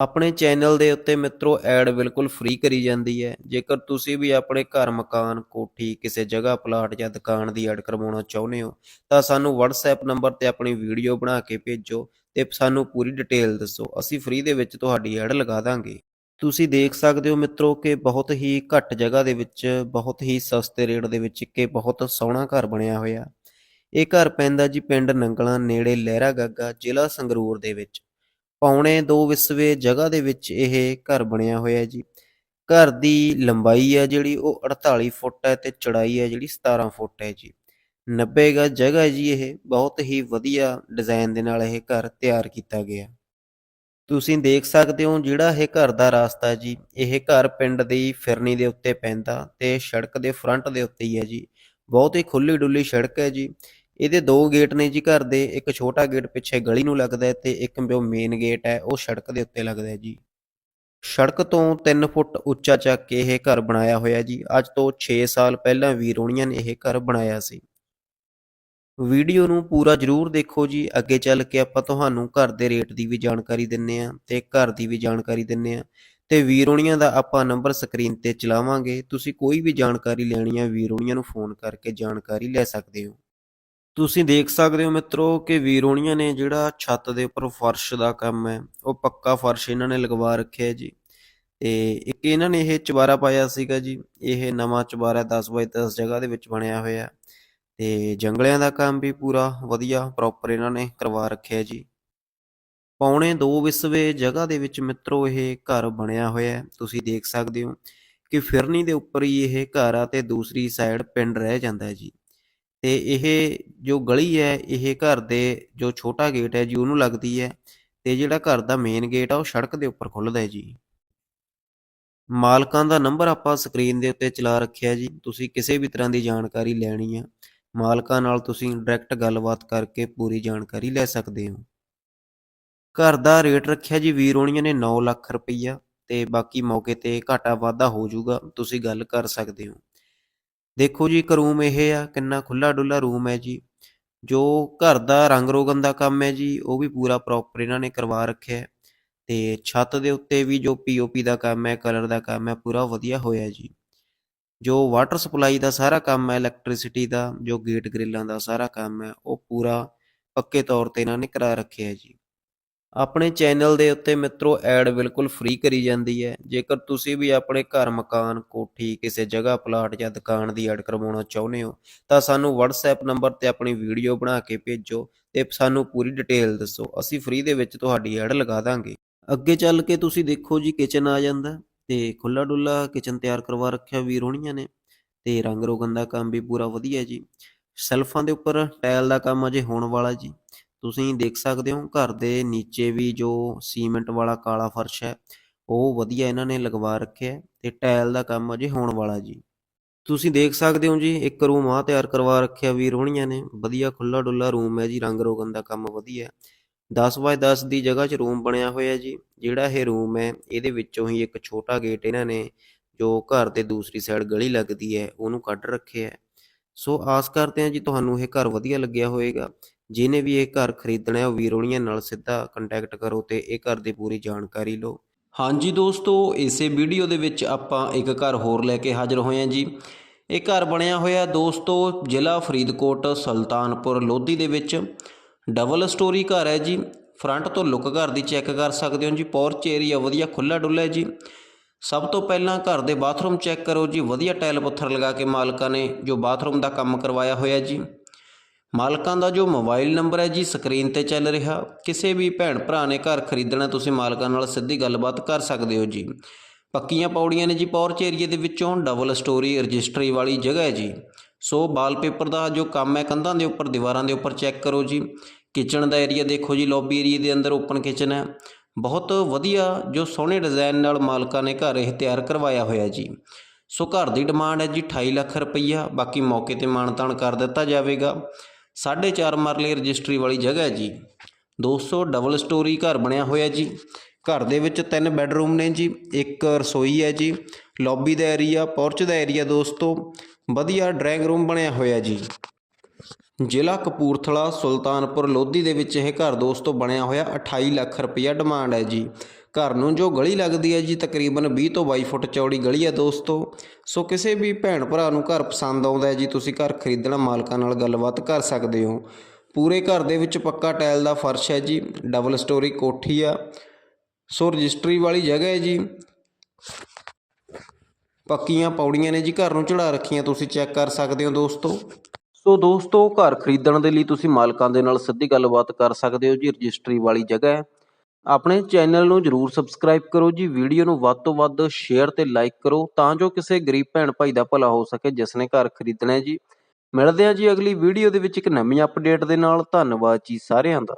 ਆਪਣੇ ਚੈਨਲ ਦੇ ਉੱਤੇ ਮਿੱਤਰੋ ਐਡ ਬਿਲਕੁਲ ਫ੍ਰੀ ਕਰੀ ਜਾਂਦੀ ਹੈ। ਜੇਕਰ ਤੁਸੀਂ ਵੀ ਆਪਣੇ ਘਰ ਮਕਾਨ, ਕੋਠੀ ਕਿਸੇ ਜਗ੍ਹਾ, ਪਲਾਟ ਜਾਂ ਦੁਕਾਨ ਦੀ ਐਡ ਕਰਵਾਉਣਾ ਚਾਹੁੰਦੇ ਹੋ, ਤਾਂ ਸਾਨੂੰ WhatsApp ਨੰਬਰ ਤੇ ਆਪਣੀ ਵੀਡੀਓ ਬਣਾ ਕੇ ਭੇਜੋ ਤੇ ਸਾਨੂੰ ਪੂਰੀ ਡਿਟੇਲ ਦੱਸੋ। ਅਸੀਂ ਫ੍ਰੀ ਦੇ ਵਿੱਚ ਤੁਹਾਡੀ ਐਡ ਲਗਾ ਦਾਂਗੇ। ਤੁਸੀਂ ਦੇਖ ਸਕਦੇ ਹੋ ਮਿੱਤਰੋ ਕਿ ਬਹੁਤ ਹੀ ਘੱਟ ਜਗ੍ਹਾ ਦੇ ਵਿੱਚ, ਬਹੁਤ ਹੀ ਸਸਤੇ ਰੇਟ ਦੇ ਵਿੱਚ ਕਿ ਬਹੁਤ ਸੋਹਣਾ ਘਰ ਬਣਿਆ ਹੋਇਆ। ਇਹ ਘਰ ਪੈਂਦਾ ਜੀ ਪਿੰਡ ਨੰਗਲਾਂ ਨੇੜੇ ਲਹਿਰਾ ਗਾਗਾ ਜ਼ਿਲ੍ਹਾ ਸੰਗਰੂਰ ਦੇ ਵਿੱਚ। ਪੌਣੇ 2 ਵਿਸਵੇ ਜਗ੍ਹਾ ਦੇ ਵਿੱਚ ਇਹ ਘਰ ਬਣਿਆ ਹੋਇਆ ਜੀ। ਘਰ ਦੀ ਲੰਬਾਈ ਹੈ ਜਿਹੜੀ ਉਹ 48 ਫੁੱਟ ਹੈ ਤੇ ਚੜਾਈ ਹੈ ਜਿਹੜੀ 17 ਫੁੱਟ ਹੈ ਜੀ। 90 ਗਜ ਜਗ੍ਹਾ ਹੈ ਜੀ ਇਹ, ਬਹੁਤ ਹੀ ਵਧੀਆ ਡਿਜ਼ਾਈਨ ਦੇ ਨਾਲ ਇਹ ਘਰ ਤਿਆਰ ਕੀਤਾ ਗਿਆ। ਤੁਸੀਂ ਦੇਖ ਸਕਦੇ ਹੋ ਜਿਹੜਾ ਇਹ ਘਰ ਦਾ ਰਾਸਤਾ ਜੀ, ਇਹ ਘਰ ਪਿੰਡ ਦੀ ਫਿਰਨੀ ਦੇ ਉੱਤੇ ਪੈਂਦਾ ਤੇ ਸੜਕ ਦੇ ਫਰੰਟ ਦੇ ਉੱਤੇ ਹੀ ਹੈ ਜੀ। ਬਹੁਤ ਹੀ ਖੁੱਲੀ ਡੁੱਲੀ ਸੜਕ ਹੈ ਜੀ। ਇਹਦੇ ਦੋ ਗੇਟ ਨੇ ਜੀ ਘਰ ਦੇ, ਇੱਕ ਛੋਟਾ ਗੇਟ ਪਿੱਛੇ ਗਲੀ ਨੂੰ ਲੱਗਦਾ ਹੈ ਤੇ ਇੱਕ ਜੋ ਮੇਨ ਗੇਟ ਹੈ ਉਹ ਸੜਕ ਦੇ ਉੱਤੇ ਲੱਗਦਾ ਹੈ ਜੀ। ਸੜਕ ਤੋਂ 3 ਫੁੱਟ ਉੱਚਾ ਚੱਕ ਕੇ ਇਹ ਘਰ ਬਣਾਇਆ ਹੋਇਆ ਜੀ। ਅੱਜ ਤੋਂ 6 ਸਾਲ ਪਹਿਲਾਂ ਵੀਰੋਣੀਆਂ ਨੇ ਇਹ ਘਰ ਬਣਾਇਆ ਸੀ। ਵੀਡੀਓ ਨੂੰ ਪੂਰਾ ਜਰੂਰ ਦੇਖੋ ਜੀ। ਅੱਗੇ ਚੱਲ ਕੇ ਆਪਾਂ ਤੁਹਾਨੂੰ ਘਰ ਦੇ ਰੇਟ ਦੀ ਵੀ ਜਾਣਕਾਰੀ ਦਿੰਨੇ ਆ ਤੇ ਘਰ ਦੀ ਵੀ ਜਾਣਕਾਰੀ ਦਿੰਨੇ ਆ ਤੇ ਵੀਰੋਣੀਆਂ ਦਾ ਆਪਾਂ ਨੰਬਰ ਸਕਰੀਨ ਤੇ ਚਲਾਵਾਂਗੇ। ਤੁਸੀਂ ਕੋਈ ਵੀ ਜਾਣਕਾਰੀ ਲੈਣੀ ਹੈ ਵੀਰੋਣੀਆਂ ਨੂੰ ਫੋਨ ਕਰਕੇ ਜਾਣਕਾਰੀ ਲੈ ਸਕਦੇ ਹੋ। ਤੁਸੀਂ ਦੇਖ ਸਕਦੇ ਹੋ ਮਿੱਤਰੋ ਕਿ ਵੀਰੋਣੀਆਂ ਨੇ ਜਿਹੜਾ ਛੱਤ ਦੇ ਉੱਪਰ ਫਰਸ਼ ਦਾ ਕੰਮ ਹੈ, ਉਹ ਪੱਕਾ ਫਰਸ਼ ਇਹਨਾਂ ਨੇ ਲਗਵਾ ਰੱਖਿਆ ਜੀ। ਤੇ ਇੱਕ ਇਹਨਾਂ ਨੇ ਇਹ ਚੁਬਾਰਾ ਪਾਇਆ ਸੀਗਾ ਜੀ, ਇਹ ਨਵਾਂ ਚੁਬਾਰਾ 10 ਬਾਈ 10 ਜਗ੍ਹਾ ਦੇ ਵਿੱਚ ਬਣਿਆ ਹੋਇਆ ਤੇ ਜੰਗਲਿਆਂ ਦਾ ਕੰਮ ਵੀ ਪੂਰਾ ਵਧੀਆ ਪ੍ਰੋਪਰ ਇਹਨਾਂ ਨੇ ਕਰਵਾ ਰੱਖਿਆ ਜੀ। ਪੌਣੇ 2 ਵਿਸਵੇ ਜਗ੍ਹਾ ਦੇ ਵਿੱਚ ਮਿੱਤਰੋ ਇਹ ਘਰ ਬਣਿਆ ਹੋਇਆ ਤੁਸੀਂ ਦੇਖ ਸਕਦੇ ਹੋ ਕਿ ਫਿਰਨੀ ਦੇ ਉੱਪਰ ਹੀ ਇਹ ਘਰ ਆ ਤੇ ਦੂਸਰੀ ਸਾਈਡ ਪਿੰਡ ਰਹਿ ਜਾਂਦਾ ਜੀ। ਤੇ ਇਹ ਜੋ ਗਲੀ ਹੈ, ਇਹ ਘਰ ਦੇ ਜੋ ਛੋਟਾ ਗੇਟ ਹੈ ਜੀ, ਉਹਨੂੰ ਲੱਗਦੀ ਹੈ ਤੇ ਜਿਹੜਾ ਘਰ ਦਾ ਮੇਨ ਗੇਟ ਆ, ਉਹ ਸੜਕ ਦੇ ਉੱਪਰ ਖੁੱਲਦਾ ਹੈ ਜੀ। ਮਾਲਕਾਂ ਦਾ ਨੰਬਰ ਆਪਾਂ ਸਕਰੀਨ ਦੇ ਉੱਤੇ ਚਲਾ ਰੱਖਿਆ ਜੀ। ਤੁਸੀਂ ਕਿਸੇ ਵੀ ਤਰ੍ਹਾਂ ਦੀ ਜਾਣਕਾਰੀ ਲੈਣੀ ਆ ਮਾਲਕਾਂ ਨਾਲ ਤੁਸੀਂ ਡਾਇਰੈਕਟ ਗੱਲਬਾਤ ਕਰਕੇ ਪੂਰੀ ਜਾਣਕਾਰੀ ਲੈ ਸਕਦੇ ਹੋ। ਘਰ ਦਾ ਰੇਟ ਰੱਖਿਆ ਜੀ ਵੀਰ ਹੋਣੀਆਂ ਨੇ 9 ਲੱਖ ਰੁਪਈਆ ਤੇ ਬਾਕੀ ਮੌਕੇ ਤੇ ਘਾਟਾ ਵਾਧਾ ਹੋ ਜਾਊਗਾ, ਤੁਸੀਂ ਗੱਲ ਕਰ ਸਕਦੇ ਹੋ। ਦੇਖੋ ਜੀ ਇੱਕ ਰੂਮ ਇਹ ਆ, ਕਿੰਨਾ ਖੁੱਲਾ ਡੁੱਲਾ ਰੂਮ ਹੈ ਜੀ। ਜੋ ਘਰ ਦਾ ਰੰਗ ਰੋਗਨ ਦਾ ਕੰਮ ਹੈ ਜੀ, ਉਹ ਵੀ ਪੂਰਾ ਪ੍ਰੋਪਰ ਇਹਨਾਂ ਨੇ ਕਰਵਾ ਰੱਖਿਆ ਹੈ। ਤੇ ਛੱਤ ਦੇ ਉੱਤੇ ਵੀ ਜੋ ਪੀਓਪੀ ਦਾ ਕੰਮ ਹੈ ਕਲਰ ਦਾ ਕੰਮ ਹੈ, ਪੂਰਾ ਵਧੀਆ ਹੋਇਆ ਜੀ। ਜੋ ਵਾਟਰ ਸਪਲਾਈ ਦਾ ਸਾਰਾ ਕੰਮ ਹੈ ਇਲੈਕਟ੍ਰਿਸਿਟੀ ਦਾ, ਜੋ ਗੇਟ ਗ੍ਰਿਲਾਂ ਦਾ ਸਾਰਾ ਕੰਮ ਹੈ, ਉਹ ਪੂਰਾ ਪੱਕੇ ਤੌਰ ਤੇ ਇਹਨਾਂ ਨੇ ਕਰਾ ਰੱਖਿਆ ਜੀ। ਆਪਣੇ ਚੈਨਲ ਦੇ ਉੱਤੇ ਮਿੱਤਰੋ ਐਡ ਬਿਲਕੁਲ ਫ੍ਰੀ ਕਰੀ ਜਾਂਦੀ ਹੈ। ਜੇਕਰ ਤੁਸੀਂ ਵੀ ਆਪਣੇ ਘਰ ਮਕਾਨ, ਕੋਠੀ ਕਿਸੇ ਜਗ੍ਹਾ, ਪਲਾਟ ਜਾਂ ਦੁਕਾਨ ਦੀ ਐਡ ਕਰਵਾਉਣਾ ਚਾਹੁੰਦੇ ਹੋ, ਤਾਂ ਸਾਨੂੰ WhatsApp ਨੰਬਰ ਤੇ ਆਪਣੀ ਵੀਡੀਓ ਬਣਾ ਕੇ ਭੇਜੋ ਤੇ ਸਾਨੂੰ ਪੂਰੀ ਡਿਟੇਲ ਦੱਸੋ। ਅਸੀਂ ਫ੍ਰੀ ਦੇ ਵਿੱਚ ਤੁਹਾਡੀ ਐਡ ਲਗਾ ਦਾਂਗੇ। ਅੱਗੇ ਚੱਲ ਕੇ ਤੁਸੀਂ ਦੇਖੋ ਜੀ ਕਿਚਨ ਆ ਜਾਂਦਾ ਤੇ ਖੁੱਲਾ ਡੁੱਲਾ ਕਿਚਨ ਤਿਆਰ ਕਰਵਾ ਰੱਖਿਆ ਵੀਰ ਹੋਣੀਆਂ ਨੇ ਤੇ ਰੰਗ ਰੋਗਨ ਦਾ ਕੰਮ ਵੀ ਪੂਰਾ ਵਧੀਆ ਜੀ। ਸੈਲਫਾਂ ਦੇ ਉੱਪਰ ਟਾਇਲ ਦਾ ਕੰਮ ਅਜੇ ਹੋਣ ਵਾਲਾ ਜੀ। ਤੁਸੀਂ ਦੇਖ ਸਕਦੇ ਹੋ ਘਰ ਦੇ ਨੀਚੇ ਵੀ ਜੋ ਸੀਮੈਂਟ ਵਾਲਾ ਕਾਲਾ ਫਰਸ਼ ਹੈ, ਉਹ ਵਧੀਆ ਇਹਨਾਂ ਨੇ ਲਗਵਾ ਰੱਖਿਆ ਤੇ ਟਾਇਲ ਦਾ ਕੰਮ ਅਜੇ ਹੋਣ ਵਾਲਾ ਜੀ। ਤੁਸੀਂ ਦੇਖ ਸਕਦੇ ਹੋ ਜੀ, ਇੱਕ ਰੂਮ ਆ ਤਿਆਰ ਕਰਵਾ ਰੱਖਿਆ ਵੀਰ ਹੋਣੀਆਂ ਨੇ, ਵਧੀਆ ਖੁੱਲਾ ਡੁੱਲਾ ਰੂਮ ਹੈ ਜੀ, ਰੰਗ ਰੋਗਨ ਦਾ ਕੰਮ ਵਧੀਆ 10 ਬਾਏ 10 ਦੀ ਜਗ੍ਹਾ 'ਚ ਰੂਮ ਬਣਿਆ ਹੋਇਆ ਜੀ, ਜਿਹੜਾ ਇਹ ਰੂਮ ਹੈ, ਇਹਦੇ ਵਿੱਚੋਂ ਹੀ ਇੱਕ ਛੋਟਾ ਗੇਟ ਇਹਨਾਂ ਨੇ ਜੋ ਘਰ ਦੇ ਦੂਸਰੀ ਸਾਈਡ ਗਲੀ ਲੱਗਦੀ ਹੈ, ਉਹਨੂੰ ਕੱਢ ਰੱਖਿਆ ਸੋ ਆਸ ਕਰਦੇ ਹਾਂ ਜੀ, ਤੁਹਾਨੂੰ ਇਹ ਘਰ ਵਧੀਆ ਲੱਗਿਆ ਹੋਵੇਗਾ ਜਿਹਨੇ ਵੀ ਇਹ ਘਰ ਖਰੀਦਣਾ ਹੈ, ਉਹ ਵੀਰੋਣੀਆਂ ਨਾਲ ਸਿੱਧਾ ਕੰਟੈਕਟ ਕਰੋ ਤੇ ਇਹ ਘਰ ਦੀ ਪੂਰੀ ਜਾਣਕਾਰੀ ਲਓ। ਹਾਂਜੀ ਦੋਸਤੋ, ਇਸੇ ਵੀਡੀਓ ਦੇ ਵਿੱਚ ਆਪਾਂ ਇੱਕ ਘਰ ਹੋਰ ਲੈ ਕੇ ਹਾਜ਼ਰ ਹੋਏ ਹਾਂ ਜੀ। ਇਹ ਘਰ ਬਣਿਆ ਹੋਇਆ ਦੋਸਤੋ, ਜ਼ਿਲ੍ਹਾ ਫਰੀਦਕੋਟ, ਸੁਲਤਾਨਪੁਰ, ਲੋਧੀ ਦੇ ਵਿੱਚ। ਡਬਲ ਸਟੋਰੀ ਘਰ ਹੈ ਜੀ। ਫਰੰਟ ਤੋਂ ਲੁੱਕ ਘਰ ਦੀ ਚੈੱਕ ਕਰ ਸਕਦੇ ਹੋ ਜੀ। ਪੋਰਚ ਏਰੀਆ ਵਧੀਆ ਖੁੱਲਾ ਡੁੱਲਾ ਹੈ ਜੀ। ਸਭ ਤੋਂ ਪਹਿਲਾਂ ਘਰ ਦੇ ਬਾਥਰੂਮ ਚੈੱਕ ਕਰੋ ਜੀ। ਵਧੀਆ ਟਾਇਲ ਪੱਥਰ ਲਗਾ ਕੇ ਮਾਲਕਾਂ ਨੇ ਜੋ ਬਾਥਰੂਮ ਦਾ ਕੰਮ ਕਰਵਾਇਆ ਹੋਇਆ ਜੀ। ਮਾਲਕਾਂ ਦਾ ਜੋ ਮੋਬਾਈਲ ਨੰਬਰ ਹੈ ਜੀ, ਸਕਰੀਨ ਤੇ ਚੱਲ ਰਿਹਾ। ਕਿਸੇ ਵੀ ਭੈਣ ਭਰਾ ਨੇ ਘਰ ਖਰੀਦਣਾ, ਤੁਸੀਂ ਮਾਲਕਾਂ ਨਾਲ ਸਿੱਧੀ ਗੱਲਬਾਤ ਕਰ ਸਕਦੇ ਹੋ ਜੀ। ਪੱਕੀਆਂ ਪੌੜੀਆਂ ਨੇ ਜੀ, ਪੌਰਚ ਏਰੀਏ ਦੇ ਵਿੱਚੋਂ ਡਬਲ ਸਟੋਰੀ ਰਜਿਸਟਰੀ ਵਾਲੀ ਜਗ੍ਹਾ ਹੈ ਜੀ। ਸੋ ਵਾਲਪੇਪਰ ਦਾ ਜੋ ਕੰਮ ਹੈ, ਕੰਧਾਂ ਦੇ ਉੱਪਰ, ਦੀਵਾਰਾਂ ਦੇ ਉੱਪਰ ਚੈੱਕ ਕਰੋ ਜੀ। ਕਿਚਨ ਦਾ ਏਰੀਆ ਦੇਖੋ ਜੀ ਲੌਬੀ ਏਰੀਏ ਦੇ ਅੰਦਰ ਓਪਨ ਕਿਚਨ ਹੈ। ਬਹੁਤ ਵਧੀਆ ਜੋ ਸੋਹਣੇ ਡਿਜ਼ਾਈਨ ਨਾਲ ਮਾਲਕਾਂ ਨੇ ਘਰ ਇਹ ਤਿਆਰ ਕਰਵਾਇਆ ਹੋਇਆ ਜੀ। ਸੋ ਘਰ ਦੀ ਡਿਮਾਂਡ ਹੈ ਜੀ 28 ਲੱਖ ਰੁਪਈਆ। ਬਾਕੀ ਮੌਕੇ ਤੇ ਮਾਨਤਾਨ ਕਰ ਦਿੱਤਾ ਜਾਵੇਗਾ। 4.5 ਮਰਲੇ ਰਜਿਸਟਰੀ ਵਾਲੀ ਜਗ੍ਹਾ ਹੈ ਜੀ। 200 ਡਬਲ ਸਟੋਰੀ ਘਰ ਬਣਿਆ ਹੋਇਆ ਜੀ। ਘਰ ਦੇ ਵਿੱਚ ਤਿੰਨ ਬੈੱਡਰੂਮ ਨੇ ਜੀ। ਇੱਕ ਰਸੋਈ ਹੈ ਜੀ। ਲੌਬੀ ਦਾ ਏਰੀਆ ਪੋਰਚ ਦਾ ਏਰੀਆ ਦੋਸਤੋ। ਵਧੀਆ ਡਰਾਇੰਗ ਰੂਮ ਬਣਿਆ ਹੋਇਆ ਜੀ। ਜ਼ਿਲ੍ਹਾ ਕਪੂਰਥਲਾ, ਸੁਲਤਾਨਪੁਰ ਲੋਧੀ ਦੇ ਵਿੱਚ ਇਹ ਘਰ ਦੋਸਤੋ ਬਣਿਆ ਹੋਇਆ। 28 ਲੱਖ ਰੁਪਈਆ ਡਿਮਾਂਡ ਹੈ ਜੀ। ਘਰ ਨੂੰ ਜੋ ਗਲੀ ਲੱਗਦੀ ਹੈ ਜੀ, ਤਕਰੀਬਨ 20 ਤੋਂ 22 ਫੁੱਟ ਚੌੜੀ ਗਲੀ ਹੈ ਦੋਸਤੋ। ਸੋ ਕਿਸੇ ਵੀ ਭੈਣ ਭਰਾ ਨੂੰ ਘਰ ਪਸੰਦ ਆਉਂਦਾ ਹੈ ਜੀ, ਤੁਸੀਂ ਘਰ ਖਰੀਦਣਾ ਮਾਲਕਾਂ ਨਾਲ ਗੱਲਬਾਤ ਕਰ ਸਕਦੇ ਹੋ। ਪੂਰੇ ਘਰ ਦੇ ਵਿੱਚ ਪੱਕਾ ਟਾਇਲ ਦਾ ਫਰਸ਼ ਹੈ ਜੀ, ਡਬਲ ਸਟੋਰੀ ਕੋਠੀ ਆ। ਸੋ ਰਜਿਸਟਰੀ ਵਾਲੀ ਜਗ੍ਹਾ ਹੈ ਜੀ। ਪੱਕੀਆਂ ਪੌੜੀਆਂ ਨੇ ਜੀ, ਘਰ ਨੂੰ ਚੜਾ ਰੱਖੀਆਂ, ਤੁਸੀਂ ਚੈੱਕ ਕਰ ਸਕਦੇ ਹੋ ਦੋਸਤੋ। ਸੋ ਦੋਸਤੋ, ਘਰ ਖਰੀਦਣ ਦੇ ਲਈ ਤੁਸੀਂ ਮਾਲਕਾਂ ਦੇ ਨਾਲ ਸਿੱਧੀ ਗੱਲਬਾਤ ਕਰ ਸਕਦੇ ਹੋ ਜੀ, ਰਜਿਸਟਰੀ ਵਾਲੀ ਜਗ੍ਹਾ ਹੈ। ਆਪਣੇ ਚੈਨਲ ਨੂੰ ਜਰੂਰ ਸਬਸਕ੍ਰਾਈਬ ਕਰੋ ਜੀ ਵੀਡੀਓ ਨੂੰ ਵੱਧ ਤੋਂ ਵੱਧ ਸ਼ੇਅਰ ਤੇ ਲਾਈਕ ਕਰੋ ਤਾਂ ਜੋ ਕਿਸੇ ਗਰੀਬ ਭੈਣ ਭਾਈ ਦਾ ਭਲਾ ਹੋ ਸਕੇ ਜਿਸ ਨੇ ਘਰ ਖਰੀਦਣਾ ਹੈ ਜੀ। ਮਿਲਦੇ ਹਾਂ ਜੀ ਅਗਲੀ ਵੀਡੀਓ ਦੇ ਵਿੱਚ ਇੱਕ ਨਵੀਂ ਅਪਡੇਟ ਦੇ ਨਾਲ। ਧੰਨਵਾਦ ਜੀ ਸਾਰਿਆਂ ਦਾ।